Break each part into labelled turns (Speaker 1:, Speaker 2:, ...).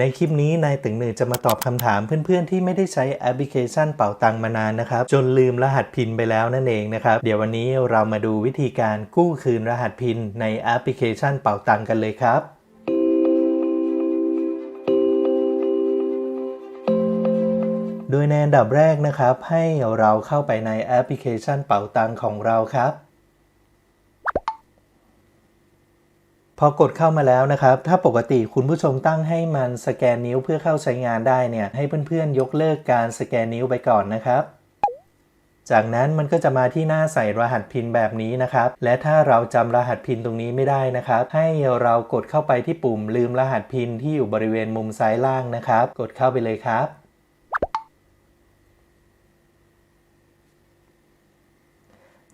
Speaker 1: ในคลิปนี้นายตึงหนึ่งจะมาตอบคำถามเพื่อนๆ ที่ไม่ได้ใช้แอปพลิเคชันเป่าตังมานานนะครับ จนลืมรหัสพินไปแล้วนั่นเองนะครับ เดี๋ยววันนี้เรามาดูวิธีการกู้คืนรหัสพินในแอปพลิเคชันเป่าตังกันเลยครับโดยในอันดับแรกนะครับ ให้เราเข้าไปในแอปพลิเคชันเป่าตังของเราครับ พอกดเข้ามาแล้วนะครับ ถ้าปกติคุณผู้ชมตั้งให้มันสแกนนิ้วเพื่อเข้าใช้งานได้เนี่ย ให้เพื่อนๆ ยกเลิกการสแกนนิ้วไปก่อนนะครับ จากนั้นมันก็จะมาที่หน้าใส่รหัสพินแบบนี้นะครับ และถ้าเราจำรหัสพินตรงนี้ไม่ได้นะครับ ให้เรากดเข้าไปที่ปุ่มลืมรหัสพินที่อยู่บริเวณมุมซ้ายล่างนะครับ กดเข้าไปเลยครับ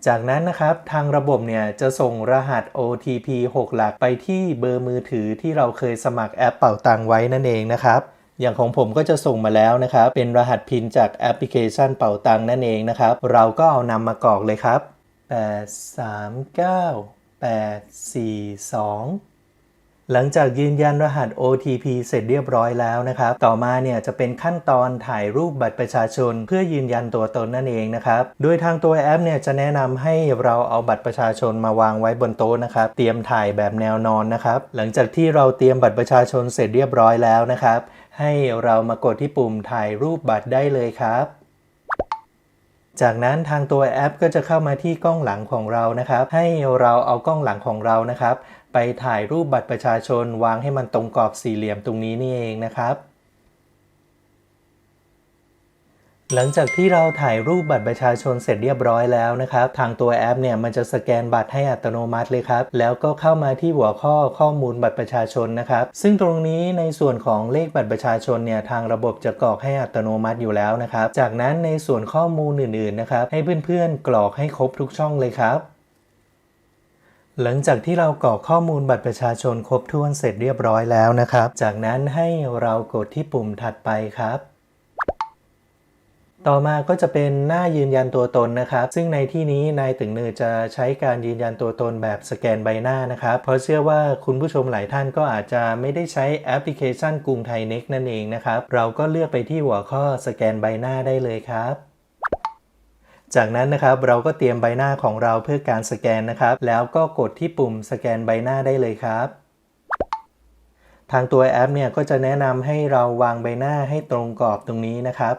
Speaker 1: จากนั้นนะครับทางระบบเนี่ยจะส่งรหัส OTP 6 หลักไปที่เบอร์มือถือที่เราเคยสมัครแอปเป่าตังไว้นั่นเองนะครับอย่างของผมก็จะส่งมาแล้วนะครับ เป็นรหัสพินจากแอปพลิเคชันเป่าตังนั่นเองนะครับ เราก็เอานำมากรอกเลยครับ 8 3 9 8 4 2 หลังจากยืนยันรหัส OTP เสร็จเรียบร้อยแล้วนะครับ ต่อมาเนี่ยจะเป็นขั้นตอนถ่ายรูปบัตรประชาชน เพื่อยืนยันตัวตนนั่นเองนะครับ โดยทางตัวแอปเนี่ยจะแนะนำให้เราเอาบัตรประชาชนมาวางไว้บนโต๊ะนะครับ เตรียมถ่ายแบบแนวนอนนะครับ หลังจากที่เราเตรียมบัตรประชาชนเสร็จเรียบร้อยแล้วนะครับ ให้เรามากดที่ปุ่มถ่ายรูปบัตรได้เลยครับ จากนั้นทางตัวแอปก็จะเข้ามาที่กล้องหลังของเรานะครับ ให้เราเอากล้องหลังของเรานะครับ ไปถ่ายรูปบัตรประชาชนวางให้มันตรงกรอบสี่เหลี่ยมตรงนี้นี่เองนะครับ หลังจากที่เราถ่ายรูปบัตรประชาชนเสร็จเรียบร้อยแล้วนะครับ ทางตัวแอปเนี่ยมันจะสแกนบัตรให้อัตโนมัติเลยครับ แล้วก็เข้ามาที่หัวข้อข้อมูลบัตรประชาชนนะครับ ซึ่งตรงนี้ในส่วนของเลขบัตรประชาชนเนี่ยทางระบบจะกรอกให้อัตโนมัติอยู่แล้วนะครับ จากนั้นในส่วนข้อมูลอื่นๆนะครับให้เพื่อนๆกรอกให้ครบทุกช่องเลยครับหลังจากที่เรากรอกข้อมูลบัตรประชาชนครบถ้วนเสร็จเรียบร้อยแล้วนะครับ จากนั้นให้เรากดที่ปุ่มถัดไปครับ ต่อมาก็จะเป็นหน้ายืนยันตัวตนนะครับ ซึ่งในที่นี้นายตึงเนือจะใช้การยืนยันตัวตนแบบสแกนใบหน้านะครับ เพราะเชื่อว่าคุณผู้ชมหลายท่านก็อาจจะไม่ได้ใช้แอปพลิเคชันกรุงไทยเน็กนั่นเองนะครับ เราก็เลือกไปที่หัวข้อสแกนใบหน้าได้เลยครับจากนั้นนะครับเราก็เตรียมใบหน้าของเราเพื่อการสแกนนะครับ แล้วก็กดที่ปุ่มสแกนใบหน้าได้เลยครับ ทางตัวแอปเนี่ยก็จะแนะนำให้เราวางใบหน้าให้ตรงกรอบตรงนี้นะครับ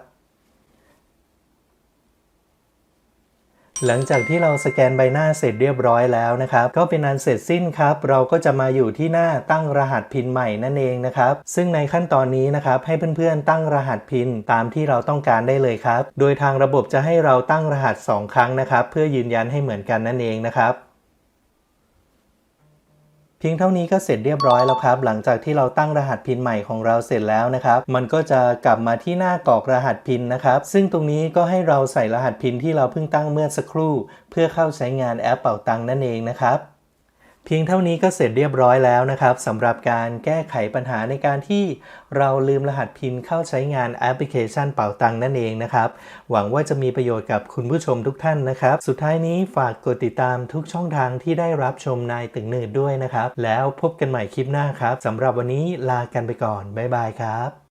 Speaker 1: หลังจากที่เราสแกนใบหน้าเสร็จเรียบร้อยแล้วนะครับ ก็เป็นอันเสร็จสิ้นครับ เราก็จะมาอยู่ที่หน้าตั้งรหัสพินใหม่นั่นเองนะครับ ซึ่งในขั้นตอนนี้นะครับให้เพื่อนๆตั้งรหัสพินตามที่เราต้องการได้เลยครับ โดยทางระบบจะให้เราตั้งรหัส 2 ครั้งนะครับ เพื่อยืนยันให้เหมือนกันนั่นเองนะครับ พียงเท่านี้ก็เสร็จเรียบร้อยแล้วครับ หลังจากที่เราตั้งรหัสพินใหม่ของเราเสร็จแล้วนะครับ มันก็จะกลับมาที่หน้ากรอกรหัสพินนะครับ ซึ่งตรงนี้ก็ให้เราใส่รหัสพินที่เราเพิ่งตั้งเมื่อสักครู่ เพื่อเข้าใช้งานแอปเป่าตังนั่นเองนะครับ เพียงเท่านี้ก็เสร็จเรียบร้อยแล้วนะครับสำหรับการแก้ไขปัญหาในการที่เราลืมรหัสพินเข้าใช้งานแอปพลิเคชันเป่าตังนั่นเองนะครับ หวังว่าจะมีประโยชน์กับคุณผู้ชมทุกท่านนะครับ สุดท้ายนี้ฝากกดติดตามทุกช่องทางที่ได้รับชมนายตึงเนิดด้วยนะครับ แล้วพบกันใหม่คลิปหน้าครับสำหรับวันนี้ลากันไปก่อนบ๊ายบายครับ